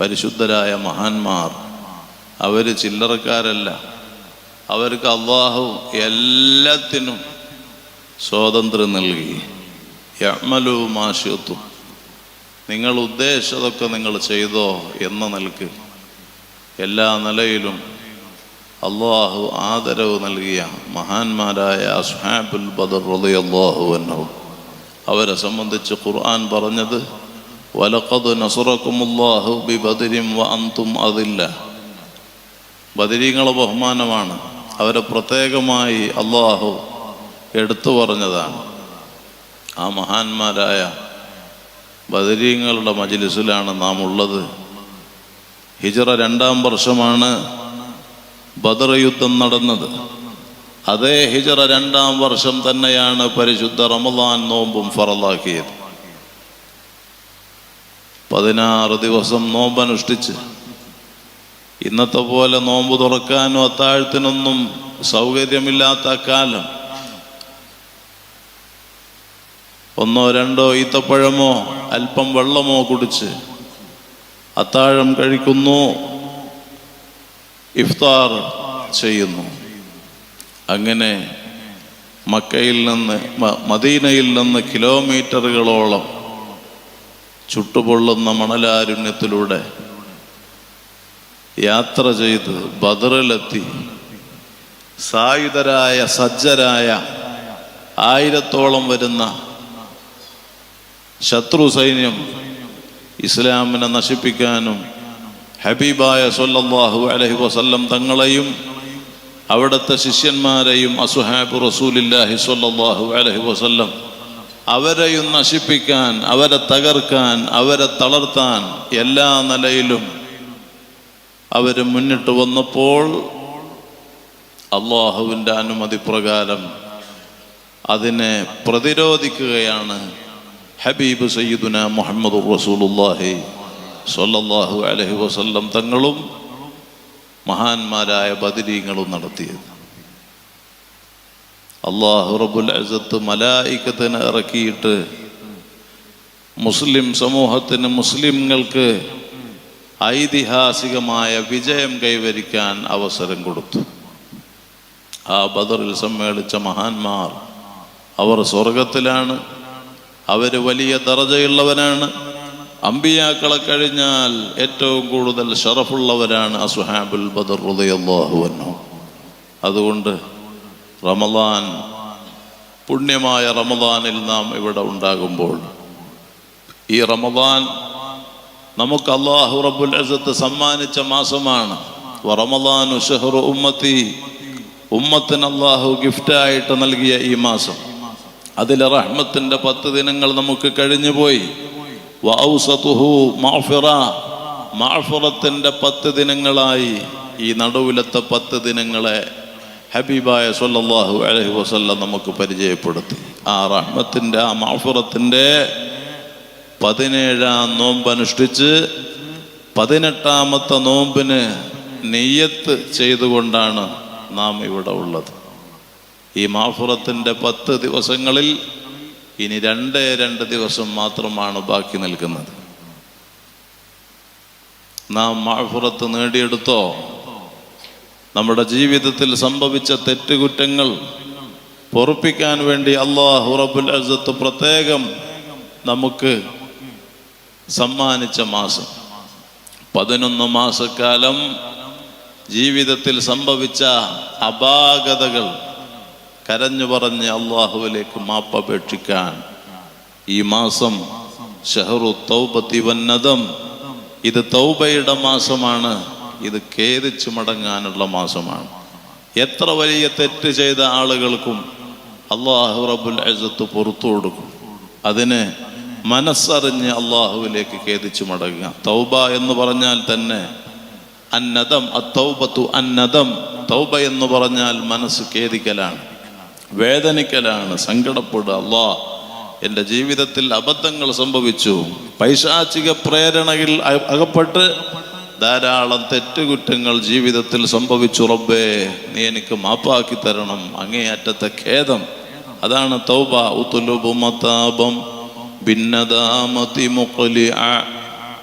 പരിശുദ്ധരായ മഹാന്മാർ. അവർ ചില്ലറക്കാരല്ല. അവർക്ക് അള്ളാഹു എല്ലാത്തിനും സ്വാതന്ത്ര്യം നൽകി. യമലു മാഷത്തു നിങ്ങൾ ഉദ്ദേശിച്ചതൊക്കെ നിങ്ങൾ ചെയ്തോ എന്ന നിലയ്ക്ക് എല്ലാ നിലയിലും അള്ളാഹു ആദരവ് നൽകിയ മഹാന്മാരായ അസ്ഹാബുൽ ബദർ അള്ളാഹു അൻഹു. അവരെ സംബന്ധിച്ച് ഖുർആൻ പറഞ്ഞത് വലഖദ് نصركم الله ببدر വ أذلة. ബദരീങ്ങളെ ബഹുമാനമാണ്. അവരെ പ്രത്യേകമായി അള്ളാഹു എടുത്തു പറഞ്ഞതാണ്. ആ മഹാന്മാരായ ബദരീങ്ങളുടെ മജിലിസിലാണ് നാം ഉള്ളത് ഹിജറ രണ്ടാം വർഷമാണ് ബദർ യുദ്ധം നടന്നത്. അതേ ഹിജറ രണ്ടാം വർഷം തന്നെയാണ് പരിശുദ്ധ റമദാൻ നോമ്പും ഫറലാക്കിയത്. പതിനാറ് ദിവസം നോമ്പ് നോമ്പനുഷ്ഠിച്ച്. ഇന്നത്തെ പോലെ നോമ്പ് തുറക്കാനും അത്താഴത്തിനൊന്നും സൗകര്യമില്ലാത്ത കാലം. ഒന്നോ രണ്ടോ ഈത്തപ്പഴമോ അല്പം വെള്ളമോ കുടിച്ച് അത്താഴം കഴിക്കുന്നു ഇഫ്താർ ചെയ്യുന്നു. അങ്ങനെ മക്കയിൽ നിന്ന് മദീനയിൽ നിന്ന് കിലോമീറ്ററുകളോളം ചുട്ടുപൊള്ളുന്ന മണലാരുണ്യത്തിലൂടെ യാത്ര ചെയ്ത് ബദറിലെത്തി. സായുധരായ സജ്ജരായ ആയിരത്തോളം വരുന്ന ശത്രു സൈന്യം ഇസ്ലാമിനെ നശിപ്പിക്കാനും ഹബീബായ സൊല്ലാഹു അലഹി വസല്ലം തങ്ങളെയും അവിടുത്തെ ശിഷ്യന്മാരെയും അസുഹാബ് റസൂലില്ലാഹി സൊല്ലാഹു അലഹി വസല്ലം അവരെയും നശിപ്പിക്കാൻ അവരെ തകർക്കാൻ അവരെ തളർത്താൻ എല്ലാ നിലയിലും അവർ മുന്നിട്ട് വന്നപ്പോൾ അള്ളാഹുവിന്റെ അനുമതി പ്രകാരം അതിനെ പ്രതിരോധിക്കുകയാണ് ഹബീബ് സയ്യിദുന മുഹമ്മദ് റസൂലുല്ലാഹി സ്വല്ലല്ലാഹു അലഹി വസല്ലം തങ്ങളും മഹാന്മാരായ ബദിരീങ്ങളും നടത്തിയത്. അള്ളാഹു റബുൽ അസത്ത് മലായിക്കത്തിന് ഇറക്കിയിട്ട് മുസ്ലിം സമൂഹത്തിന് മുസ്ലിങ്ങൾക്ക് ഐതിഹാസികമായ വിജയം കൈവരിക്കാൻ അവസരം കൊടുത്തു. ആ ബദറിൽ സമ്മേളിച്ച മഹാന്മാർ അവർ സ്വർഗത്തിലാണ്. അവർ വലിയ ദറജയുള്ളവരാണ് അമ്പിയാക്കളെ കഴിഞ്ഞാൽ ഏറ്റവും കൂടുതൽ ഷറഫുള്ളവരാണ് അസുഹാബുൽ ബദർ അൻഹു. അതുകൊണ്ട് റമദാൻ പുണ്യമായ റമദാനിൽ നാം ഇവിടെ ഉണ്ടാകുമ്പോൾ ഈ റമദാൻ നമുക്ക് അള്ളാഹു റബുൽ അസത്ത് സമ്മാനിച്ച മാസമാണ്. റമദാനു ഷെഹ്റു ഉമ്മത്തി ഉമ്മത്തിന് അള്ളാഹു ഗിഫ്റ്റായിട്ട് നൽകിയ ഈ മാസം. അതിലെ റഹ്മത്തിന്റെ പത്ത് ദിനങ്ങൾ നമുക്ക് കഴിഞ്ഞുപോയി മാഫിറത്തിന്റെ പത്ത് ദിനങ്ങളായി ഈ നടുവിലത്തെ പത്ത് ദിനങ്ങളെ ഹബീബായ സല്ലല്ലാഹു അലഹി വസല്ലം നമുക്ക് പരിചയപ്പെടുത്തി. ആ റഹ്മത്തിന്റെ ആ മാഫുറത്തിന്റെ പതിനേഴാം നോമ്പ് അനുഷ്ഠിച്ച് പതിനെട്ടാമത്തെ നോമ്പിന് നെയ്യത്ത് ചെയ്തുകൊണ്ടാണ് നാം ഇവിടെ ഉള്ളത്. ഈ മാഫുറത്തിന്റെ പത്ത് ദിവസങ്ങളിൽ ഇനി രണ്ടേ രണ്ട് ദിവസം മാത്രമാണ് ബാക്കി നിൽക്കുന്നത്. നാം മാഫുറത്ത് നേടിയെടുത്തോ? നമ്മുടെ ജീവിതത്തിൽ സംഭവിച്ച തെറ്റുകുറ്റങ്ങൾ പൊറുപ്പിക്കാൻ വേണ്ടി അള്ളാഹു റബുൽ അസത്ത് പ്രത്യേകം നമുക്ക് സമ്മാനിച്ച മാസം. പതിനൊന്ന് മാസക്കാലം ജീവിതത്തിൽ സംഭവിച്ച അപാകതകൾ കരഞ്ഞു പറഞ്ഞ് അള്ളാഹുവിലേക്ക് മാപ്പപേക്ഷിക്കാൻ ഈ മാസം ഷഹറു തൗബത്തി വന്നതം ഇത് തൗബയുടെ മാസമാണ്. ഇത് ഖേദിച്ചു മടങ്ങാനുള്ള മാസമാണ്. എത്ര വലിയ തെറ്റ് ചെയ്ത ആളുകൾക്കും അള്ളാഹു റബുൽ അസത്ത് പുറത്തു കൊടുക്കും. അതിന് മനസ്സറിഞ്ഞ് അള്ളാഹുവിലേക്ക് ഖേദിച്ചു മടങ്ങുക. തൗബ എന്ന് പറഞ്ഞാൽ തന്നെ അന്നദം അത്തൗബത്തു അന്നദം. തൗബ എന്ന് പറഞ്ഞാൽ മനസ്സ് ഖേദിക്കലാണ് വേദനിക്കലാണ് സങ്കടപ്പെടുക. അള്ളാ എന്റെ ജീവിതത്തിൽ അബദ്ധങ്ങൾ സംഭവിച്ചു. പൈശാചിക പ്രേരണയിൽ അകപ്പെട്ട് ധാരാളം തെറ്റുകുറ്റങ്ങൾ ജീവിതത്തിൽ സംഭവിച്ചു റബ്ബേ നീ എനിക്ക് മാപ്പാക്കി തരണം അങ്ങേയറ്റത്തെ ഖേദം അതാണ് തൗബ ഉത്തുലുബു മതാബം ഭിന്നദാമതി മുഖലി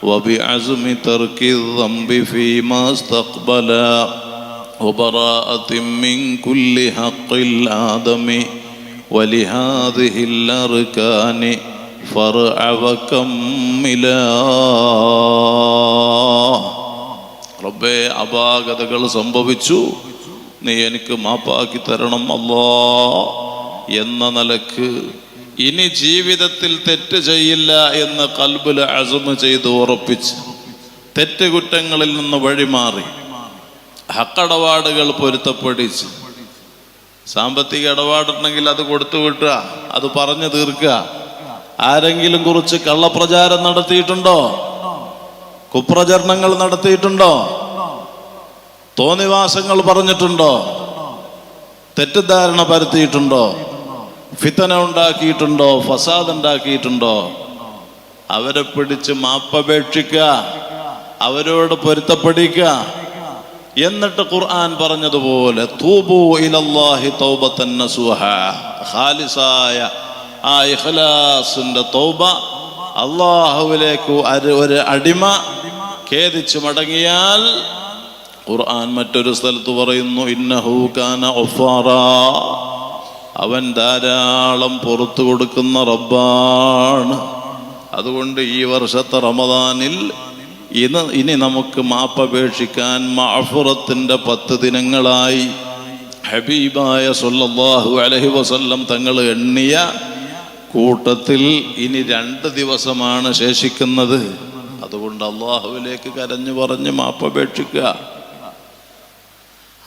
وبعزم ترك الذنب فيما استقبلا وبراءة من كل حق الآدم ولهذه الأركان فرع وكملا റബ്ബേ അപാകതകൾ സംഭവിച്ചു. നീ എനിക്ക് മാപ്പാക്കി തരണം അല്ലോ എന്ന നിലയ്ക്ക്. ഇനി ജീവിതത്തിൽ തെറ്റ് ചെയ്യില്ല എന്ന് കൽബുൽ അസുമ ചെയ്ത് ഉറപ്പിച്ച് തെറ്റുകുറ്റങ്ങളിൽ നിന്ന് വഴിമാറി. ഹക്കടപാടുകൾ പൊരുത്തപ്പെടിച്ച്. സാമ്പത്തിക ഇടപാടുണ്ടെങ്കിൽ അത് കൊടുത്തു വിട്ടുക അത് പറഞ്ഞു തീർക്കുക. ആരെങ്കിലും കുറിച്ച് കള്ളപ്രചാരം നടത്തിയിട്ടുണ്ടോ? കുപ്രചരണങ്ങൾ നടത്തിയിട്ടുണ്ടോ? തോന്നിവാസങ്ങൾ പറഞ്ഞിട്ടുണ്ടോ? തെറ്റിദ്ധാരണ പരത്തിയിട്ടുണ്ടോ? ഫിത്തന ഉണ്ടാക്കിയിട്ടുണ്ടോ? ഫസാദ് ഉണ്ടാക്കിയിട്ടുണ്ടോ? അവരെ പിടിച്ച് മാപ്പപേക്ഷിക്കുക അവരോട് പൊരുത്തപ്പെടിക്കുക എന്നിട്ട് ഖുർആൻ പറഞ്ഞതുപോലെ തൂബു ഇലല്ലാഹി ഖാലിസായ ആ ഇഖ്ലാസിന്റെ തൗബ അള്ളാഹുവിലേക്ക് ഒരു അടിമ ഖേദിച്ച് മടങ്ങിയാൽ ഖുർആൻ മറ്റൊരു സ്ഥലത്ത് പറയുന്നു ഇന്നഹു കാന ഒഫാറ അവൻ ധാരാളം പുറത്തു കൊടുക്കുന്ന റബ്ബാണ്. അതുകൊണ്ട് ഈ വർഷത്തെ റമദാനിൽ ഇന്ന് ഇനി നമുക്ക് മാപ്പപേക്ഷിക്കാൻ മാഫുറത്തിന്റെ പത്ത് ദിനങ്ങളായി ഹബീബായ സൊല്ലാഹു അലഹി വസല്ലം തങ്ങൾ എണ്ണിയ കൂട്ടത്തിൽ ഇനി രണ്ട് ദിവസമാണ് ശേഷിക്കുന്നത്. അതുകൊണ്ട് അള്ളാഹുവിലേക്ക് കരഞ്ഞു പറഞ്ഞ് മാപ്പപേക്ഷിക്കുക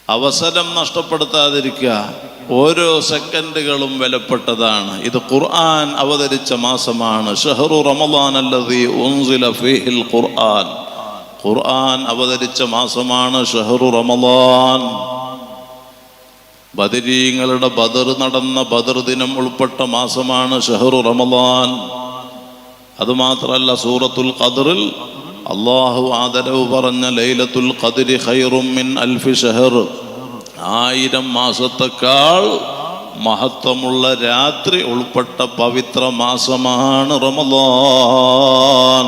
അവസരം നഷ്ടപ്പെടുത്താതിരിക്കുക. ഓരോ സെക്കൻഡുകളും വിലപ്പെട്ടതാണ്. ഇത് ഖുർആൻ അവതരിച്ച മാസമാണ്. ഷഹറു റമദാൻ അല്ലതി ഫീഹിൽ ഖുർആൻ. ഖുർആൻ അവതരിച്ച മാസമാണ് ഷഹറു റമദാൻ. ബദരീങ്ങളുടെ ബദർ നടന്ന ബദർ ദിനം ഉൾപ്പെട്ട മാസമാണ് ഷഹറു റമദാൻ. അതുമാത്രമല്ല സൂറത്തുൽ ഖദറിൽ അള്ളാഹു ആദരവ് പറഞ്ഞ ലൈലത്തുൽ ഖദരി ഖൈറും മിൻ അൽഫി ഷെഹർ. ആയിരം മാസത്തെക്കാൾ മഹത്വമുള്ള രാത്രി ഉൾപ്പെട്ട പവിത്ര മാസമാണ് റമദാൻ.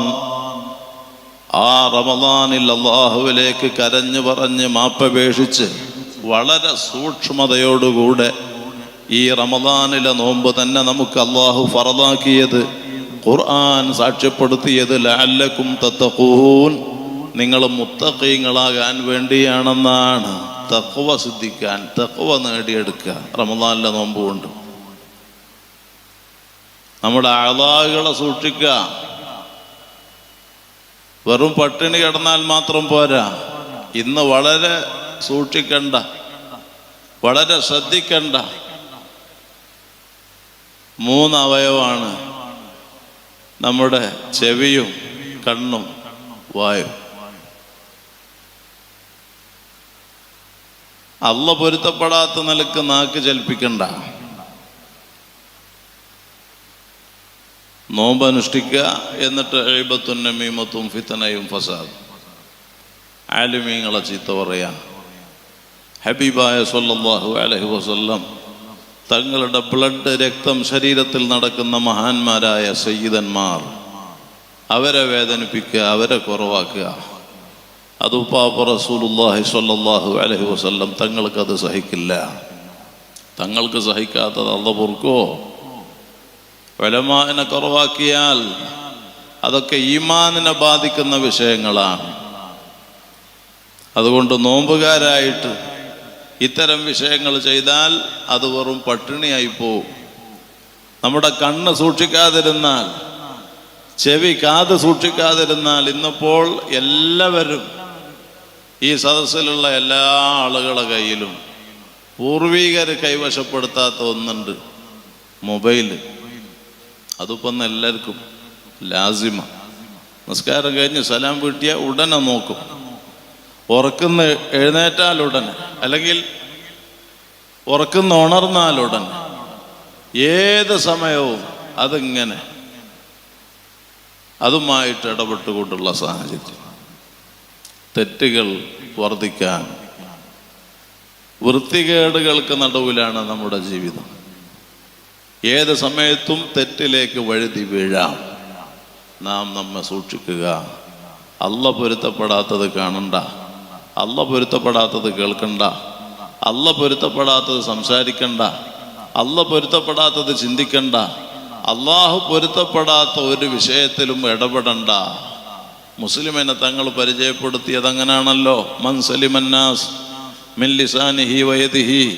ആ റമദാനിൽ അള്ളാഹുവിലേക്ക് കരഞ്ഞു പറഞ്ഞ് മാപ്പപേക്ഷിച്ച് വളരെ സൂക്ഷ്മതയോടുകൂടെ ഈ റമദാനിലെ നോമ്പ് തന്നെ നമുക്ക് അള്ളാഹു ഫറദാക്കിയത്. ഖുർആൻ സാക്ഷ്യപ്പെടുത്തിയത് ലാലക്കും തത്തഖൂൻ. നിങ്ങൾ മുത്തഖീങ്ങളാകാൻ വേണ്ടിയാണെന്നാണ്. തക്വ സിദ്ധിക്കാൻ തക്വ നേടിയെടുക്കുക. റമദാനിലെ നോമ്പ് കൊണ്ട്. നമ്മുടെ അളാകളെ സൂക്ഷിക്കുക. വെറും പട്ടിണി കിടന്നാൽ മാത്രം പോരാ. ഇന്ന് വളരെ സൂക്ഷിക്കണ്ട. വളരെ ശ്രദ്ധിക്കണ്ട. മൂന്ന് അവയവമാണ്. നമ്മുടെ ചെവിയും കണ്ണും വായും. അല്ല പൊരുത്തപ്പെടാത്ത നിലയ്ക്ക് നാക്ക് ചലിപ്പിക്കണ്ട. നോമ്പ് അനുഷ്ഠിക്കുക എന്നിട്ട് എഴുപത്തും നമീമത്തും ഫിത്തനയും ഫസാദ്. ആലുമീങ്ങളെ ചീത്ത പറയാ. ഹബീബായ സല്ലല്ലാഹു അലൈഹി വസല്ലം തങ്ങളുടെ ബ്ലഡ് രക്തം ശരീരത്തിൽ നടക്കുന്ന മഹാന്മാരായ സയ്യിദന്മാർ അവരെ വേദനിപ്പിക്കുക അവരെ കുറവാക്കുക. അത് ഉപ്പാപ്പ റസൂലുല്ലാഹി സ്വല്ലല്ലാഹു അലഹി വസ്ല്ലം തങ്ങൾക്കത് സഹിക്കില്ല. തങ്ങൾക്ക് സഹിക്കാത്തത് അല്ല പൊറുക്കോ? വലമാനെ കുറവാക്കിയാൽ അതൊക്കെ ഈമാനിനെ ബാധിക്കുന്ന വിഷയങ്ങളാണ്. അതുകൊണ്ട് നോമ്പുകാരായിട്ട് ഇത്തരം വിഷയങ്ങൾ ചെയ്താൽ അത് വെറും പട്ടിണിയായി പോവും. നമ്മുടെ കണ്ണ് സൂക്ഷിക്കാതിരുന്നാൽ ചെവി കാത് സൂക്ഷിക്കാതിരുന്നാൽ ഇന്നിപ്പോൾ എല്ലാവരും ഈ സദസ്സിലുള്ള എല്ലാ ആളുകളുടെ കയ്യിലും പൂർവീകർ കൈവശപ്പെടുത്താത്ത ഒന്നുണ്ട്. മൊബൈൽ. അതിപ്പം എല്ലാവർക്കും ലാസിമ. നമസ്കാരം കഴിഞ്ഞ് സലാം വീട്ടിയ ഉടനെ നോക്കും. ഉറക്കുന്ന എഴുന്നേറ്റാൽ ഉടനെ അല്ലെങ്കിൽ ഉറക്കുന്ന ഉണർന്നാൽ ഉടനെ ഏത് സമയവും അതിങ്ങനെ അതുമായിട്ട് ഇടപെട്ടുകൊണ്ടുള്ള സാഹചര്യം. തെറ്റുകൾ വർദ്ധിക്കാൻ വൃത്തികേടുകൾക്ക് നടുവിലാണ് നമ്മുടെ ജീവിതം. ഏത് സമയത്തും തെറ്റിലേക്ക് വഴുതി വീഴാം. നാം നമ്മെ സൂക്ഷിക്കുക. അല്ല പൊരുത്തപ്പെടാത്തത് കാണണ്ട. അല്ല പൊരുത്തപ്പെടാത്തത് കേൾക്കണ്ട. അല്ല പൊരുത്തപ്പെടാത്തത് സംസാരിക്കണ്ട. അല്ല പൊരുത്തപ്പെടാത്തത് ചിന്തിക്കണ്ട. അള്ളാഹു പൊരുത്തപ്പെടാത്ത ഒരു വിഷയത്തിലും ഇടപെടണ്ട. മുസ്ലിമിനെ തങ്ങൾ പരിചയപ്പെടുത്തിയത് അങ്ങനാണല്ലോ മിൻ വയദിഹി.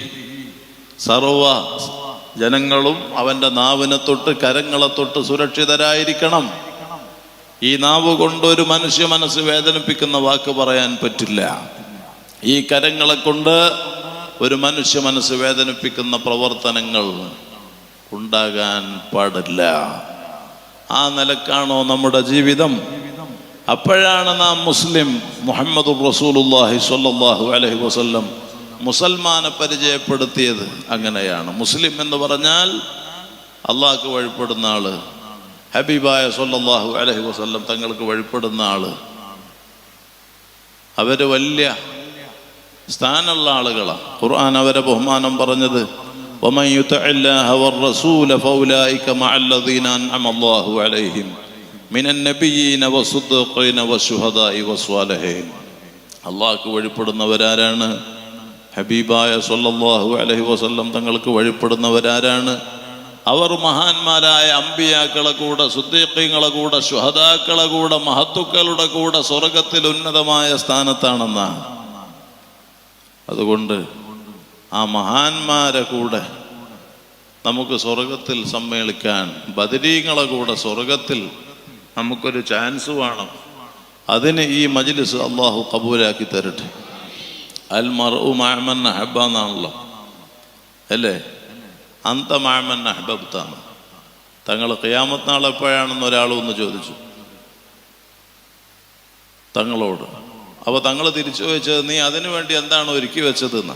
സർവ ജനങ്ങളും അവന്റെ നാവിനെ തൊട്ട് കരങ്ങളെ തൊട്ട് സുരക്ഷിതരായിരിക്കണം. ഈ നാവ് കൊണ്ട് ഒരു മനുഷ്യ മനസ്സ് വേദനിപ്പിക്കുന്ന വാക്ക് പറയാൻ പറ്റില്ല. ഈ കരങ്ങളെ കൊണ്ട് ഒരു മനുഷ്യ മനസ്സ് വേദനിപ്പിക്കുന്ന പ്രവർത്തനങ്ങൾ ഉണ്ടാകാൻ പാടില്ല. ആ നിലക്കാണോ നമ്മുടെ ജീവിതം? അപ്പോഴാണ് നാം മുസ്ലിം മുഹമ്മദ് റസൂലുല്ലാഹി സ്വല്ലല്ലാഹു അലഹി വസ്ല്ലം മുസൽമാനെ പരിചയപ്പെടുത്തിയത്. അങ്ങനെയാണ്. മുസ്ലിം എന്ന് പറഞ്ഞാൽ അള്ളാഹ്ക്ക് വഴിപ്പെടുന്ന ആൾ ഹബീബായ സല്ലല്ലാഹു അലൈഹി വസല്ലം തങ്ങൾക്ക് വഴിപ്പെടുന്ന ആള് അവര് വലിയ സ്ഥാനമുള്ള ആളുകളാണ് ഖുർആൻ അവരെ ബഹുമാനം പറഞ്ഞത് ومن يطع الله والرسول فاولئك مع الذين انعم الله عليهم من النبيين والصديقين والشهداء والصالحين അള്ളാഹ്ക്ക് വഴിപ്പെടുന്നവരാരാണ് ഹബീബായ സല്ലല്ലാഹു അലൈഹി വസല്ലം തങ്ങൾക്ക് വഴിപ്പെടുന്നവരാരാണ് അവർ മഹാന്മാരായ അമ്പിയാക്കളെ കൂടെ സുദ്ദീഖീങ്ങളെ കൂടെ ശുഹദാക്കളെ കൂടെ മഹത്തുക്കളുടെ കൂടെ സ്വർഗത്തിൽ ഉന്നതമായ സ്ഥാനത്താണെന്നാണ്. അതുകൊണ്ട് ആ മഹാന്മാരെ കൂടെ നമുക്ക് സ്വർഗത്തിൽ സമ്മേളിക്കാൻ ബദരീങ്ങളെ കൂടെ സ്വർഗത്തിൽ നമുക്കൊരു ചാൻസ് വേണം. അതിന് ഈ മജ്ലിസ് അള്ളാഹു കബൂലാക്കി തരട്ടെ. അൽ മറു മാമൻ ഹബ്ബ എന്നാണല്ലോ. അല്ലേ? അന്ത മാമൻ അഹബബ്താണ് തങ്ങൾ ഖിയാമത്ത് നാൾ എപ്പോഴാണെന്ന് ഒരാൾ ഒന്ന് ചോദിച്ചു. തങ്ങളോട് അപ്പോൾ തങ്ങൾ തിരിച്ചു വെച്ചത് നീ അതിനു വേണ്ടി എന്താണ് ഒരുക്കി വെച്ചതെന്ന്?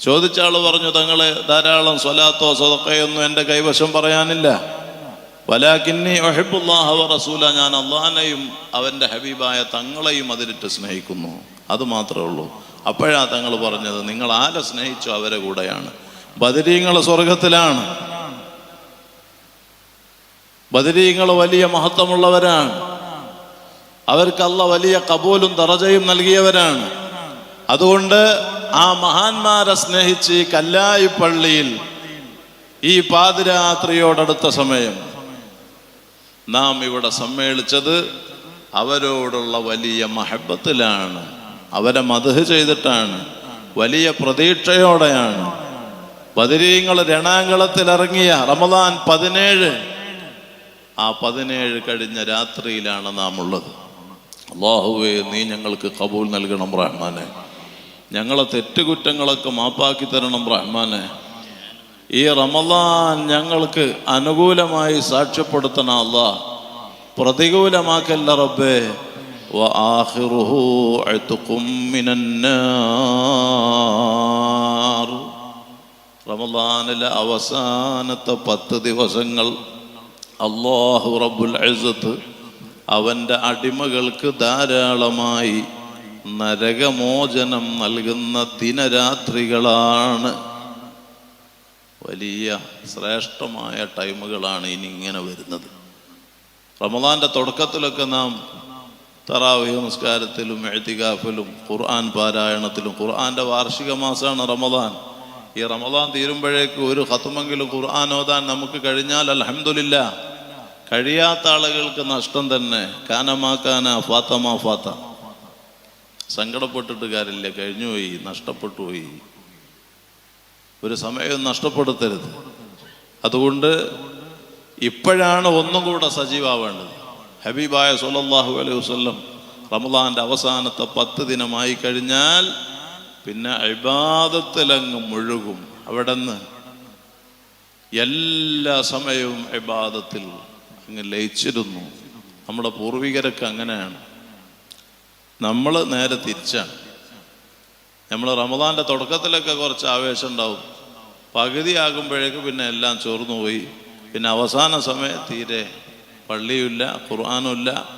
ചോദിച്ച ആൾ പറഞ്ഞു തങ്ങളെ ധാരാളം സ്വലാത്തോ സ്വതക്കയൊന്നും എന്റെ കൈവശം പറയാനില്ല. വലാക്കിന്നി ഒഹബുല്ലാഹ റസൂല ഞാൻ അള്ളഹാനെയും അവന്റെ ഹബീബായ തങ്ങളെയും അതിലിട്ട് സ്നേഹിക്കുന്നു. അത് മാത്രമേ ഉള്ളൂ. അപ്പോഴാണ് തങ്ങൾ പറഞ്ഞത് നിങ്ങൾ ആരെ സ്നേഹിച്ചോ അവരെ കൂടെയാണ്. ബദരീങ്ങൾ സ്വർഗത്തിലാണ്. ബദരീങ്ങൾ വലിയ മഹത്വമുള്ളവരാണ്. അവർക്കല്ല വലിയ കബൂലും തറജയും നൽകിയവരാണ്. അതുകൊണ്ട് ആ മഹാന്മാരെ സ്നേഹിച്ച് ഈ കല്ലായി പള്ളിയിൽ ഈ പാതിരാത്രിയോടടുത്ത സമയം നാം ഇവിടെ സമ്മേളിച്ചത് അവരോടുള്ള വലിയ മഹബത്തിലാണ്. അവരെ മധു ചെയ്തിട്ടാണ്. വലിയ പ്രതീക്ഷയോടെയാണ്. ബദരീങ്ങൾ രണാങ്കളത്തിൽ ഇറങ്ങിയ റമദാൻ പതിനേഴ് ആ പതിനേഴ് കഴിഞ്ഞ രാത്രിയിലാണ് നാം ഉള്ളത് അള്ളാഹുവേ നീ ഞങ്ങൾക്ക് കബൂൽ നൽകണം റഹ്മാനെ ഞങ്ങളെ തെറ്റുകുറ്റങ്ങളൊക്കെ മാപ്പാക്കി തരണം റഹ്മാനെ ഈ റമദാൻ ഞങ്ങൾക്ക് അനുകൂലമായി സാക്ഷ്യപ്പെടുത്തണം അല്ലാ പ്രതികൂലമാക്കല്ല റബ്ബേ وآخره عتق من النار റമദാനിലെ അവസാനത്തെ പത്ത് ദിവസങ്ങൾ അള്ളാഹു റബ്ബുൽ ഇസ്സത്ത് അവന്റെ അടിമകൾക്ക് ധാരാളമായി നരകമോചനം നൽകുന്ന ദിനരാത്രികളാണ്. വലിയ ശ്രേഷ്ഠമായ ടൈമുകളാണ് ഇനി ഇങ്ങനെ വരുന്നത്. റമദാന്റെ തുടക്കത്തിലൊക്കെ നാം തറാവി നമസ്കാരത്തിലും എഴുതികാഫിലും ഖുർആൻ പാരായണത്തിലും ഖുർആന്റെ വാർഷിക മാസമാണ് റമദാൻ. ഈ റമദാൻ തീരുമ്പോഴേക്ക് ഒരു ഹത്തുമെങ്കിലും ഖുർആൻ ഓതാൻ നമുക്ക് കഴിഞ്ഞാൽ അലഹമില്ല കഴിയാത്ത ആളുകൾക്ക് നഷ്ടം തന്നെ. കാനമാക്കാന ഫാത്തമാ ഫാത്ത. സങ്കടപ്പെട്ടിട്ട് കാര്യമില്ല. കഴിഞ്ഞുപോയി നഷ്ടപ്പെട്ടു പോയി. ഒരു സമയം നഷ്ടപ്പെടുത്തരുത്. അതുകൊണ്ട് ഇപ്പോഴാണ് ഒന്നും കൂടെ സജീവാവേണ്ടത്. ഹബീബായ സുലല്ലാഹു അലൈഹി വസ്ലം റമദാന്റെ അവസാനത്തെ പത്ത് ദിനമായി കഴിഞ്ഞാൽ പിന്നെ ഇബാദത്തിലങ്ങ് മുഴുകും. അവിടെ നിന്ന് എല്ലാ സമയവും ഇബാദത്തിൽ അങ്ങ് ലയിച്ചിരുന്നു. നമ്മുടെ പൂർവികരൊക്കെ അങ്ങനെയാണ്. നമ്മൾ നേരെ തിരിച്ചാണ്. നമ്മൾ റമദാന്റെ തുടക്കത്തിലൊക്കെ കുറച്ച് ആവേശം ഉണ്ടാവും. പകുതിയാകുമ്പോഴേക്ക് പിന്നെ എല്ലാം ചോർന്നു പോയി. പിന്നെ അവസാന സമയം തീരെ പള്ളിയുമില്ല ഖുർആാനുമില്ല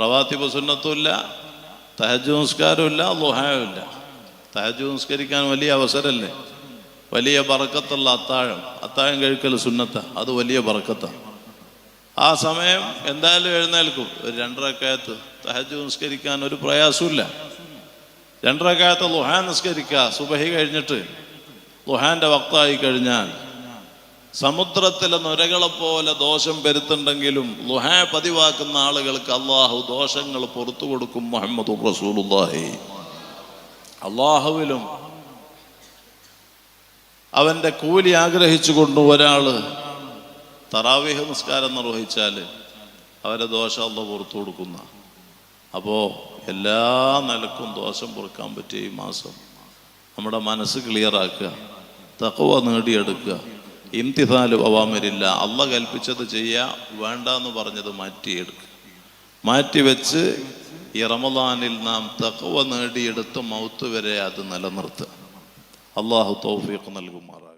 റവാത്തിബ് സുന്നത്തുമില്ല തഹജ് നിസ്കാരമില്ല ലുഹായുമില്ല തഹജ് നിസ്കരിക്കാൻ വലിയ അവസരമല്ലേ? വലിയ ബറക്കത്തുള്ള അത്താഴം. അത്താഴം കഴിക്കൽ സുന്നത്ത. അത് വലിയ ബറക്കത്താണ് ആ സമയം എന്തായാലും എഴുന്നേൽക്കും. ഒരു രണ്ടരക്കാലത്ത് തഹജ് നിസ്കരിക്കാൻ ഒരു പ്രയാസമില്ല രണ്ടരക്കാലത്ത് ലുഹാൻ നിസ്കരിക്കുക. സുബഹി കഴിഞ്ഞിട്ട് ലുഹാന്റെ വക്തായി കഴിഞ്ഞാൽ സമുദ്രത്തിലെ നുരകളെ പോലെ ദോഷം പെരുത്തുണ്ടെങ്കിലും ലുഹാ പതിവാക്കുന്ന ആളുകൾക്ക് അള്ളാഹു ദോഷങ്ങൾ പുറത്തു കൊടുക്കും മുഹമ്മദ് റസൂലുള്ളാഹി. അള്ളാഹുവിലും അവന്റെ കൂലി ആഗ്രഹിച്ചുകൊണ്ട് ഒരാൾ തറാവീഹ് നിസ്കാരം നിർവഹിച്ചാൽ അവരെ ദോഷം അല്ല പുറത്തു കൊടുക്കുന്ന. അപ്പോൾ എല്ലാ നിലക്കും ദോഷം പൊറുക്കാൻ പറ്റിയ ഈ മാസം നമ്മുടെ മനസ്സ് ക്ലിയറാക്കുക തക്കവ നേടിയെടുക്കുക ഇംതിഥാൽ അവാമരില്ല അല്ല കൽപ്പിച്ചത് ചെയ്യുക വേണ്ട എന്ന് പറഞ്ഞത് മാറ്റിയെടുക്കുക. മാറ്റിവെച്ച് ഈ റമദാനിൽ നാം തക്കവ നേടിയെടുത്ത് മൗത്ത് വരെ അത് നിലനിർത്തുക. അള്ളാഹു തൗഫീഖ് നൽകുമാറാകും